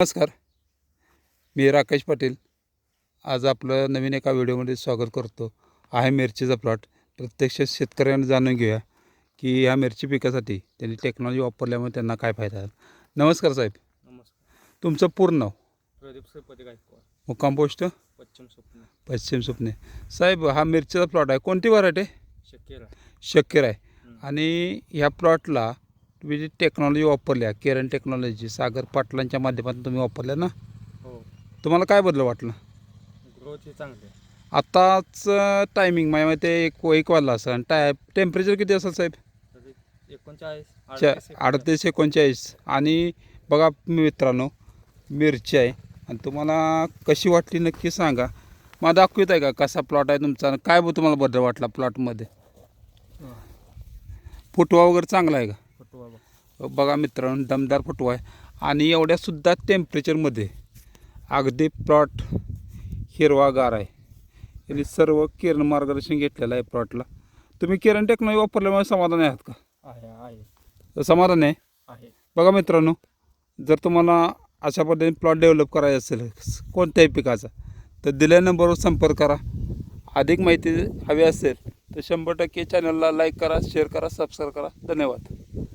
नमस्कार. मी राकेश पाटील. आज आपलं नवीन एका व्हिडिओमध्ये स्वागत करतो. आहे मिरचीचा प्लॉट. प्रत्यक्ष शेतकऱ्यांना जाणून घेऊया की ह्या मिरची पिकासाठी त्यांनी टेक्नॉलॉजी वापरल्यामुळे त्यांना काय फायदा नमस्कार साहेब. नमस्कार. तुमचं पूर्ण नाव? प्रदीप मुक्काम पोस्ट? पश्चिम स्वप्न. पश्चिम सुपणे साहेब हा मिरचीचा प्लॉट आहे. कोणती व्हरायटी? आहे शकेरा शक्यर आहे. आणि ह्या प्लॉटला तुम्ही जी टेक्नॉलॉजी वापरल्या केरन टेक्नॉलॉजी सागर पाटलांच्या माध्यमातून तुम्ही वापरल्या ना? हो. तुम्हाला काय बदल वाटलं? ग्रोथ चांगली आहे. आताच टायमिंग माझ्या मते एक एक वाजला असं. आणि टाय टेम्परेचर किती असेल साहेब? एकोणचाळीस चा अडतीस एक- अडतीस एकोणचाळीस. आणि बघा मित्रांनो मिरची आहे. आणि तुम्हाला कशी वाटली नक्की सांगा. मला दाखवत आहे का कसा प्लॉट आहे तुमचा? आणि काय तुम्हाला बदल वाटला प्लॉटमध्ये फुटवा वगैरे चांगला आहे का? फुटवा बघ. बघा मित्रांनो दमदार फुटवा आहे. आणि एवढ्यासुद्धा टेम्परेचरमध्ये अगदी प्लॉट हिरवागार आहे. यांनी सर्व किरण मार्गदर्शन घेतलेलं आहे प्लॉटला तुम्ही किरण टेक्नॉलॉजी वापरल्यामुळे समाधानी आहात का? आहे समाधान आहे? आहे. बघा मित्रांनो जर तुम्हाला अशा पद्धतीने प्लॉट डेव्हलप करायचा असेल कोणत्याही पिकाचा तर दिलेल्या नंबरवर संपर्क करा. अधिक माहिती हवी असेल तर शंभर टक्के चॅनलला लाईक करा शेअर करा सबस्क्राईब करा. धन्यवाद.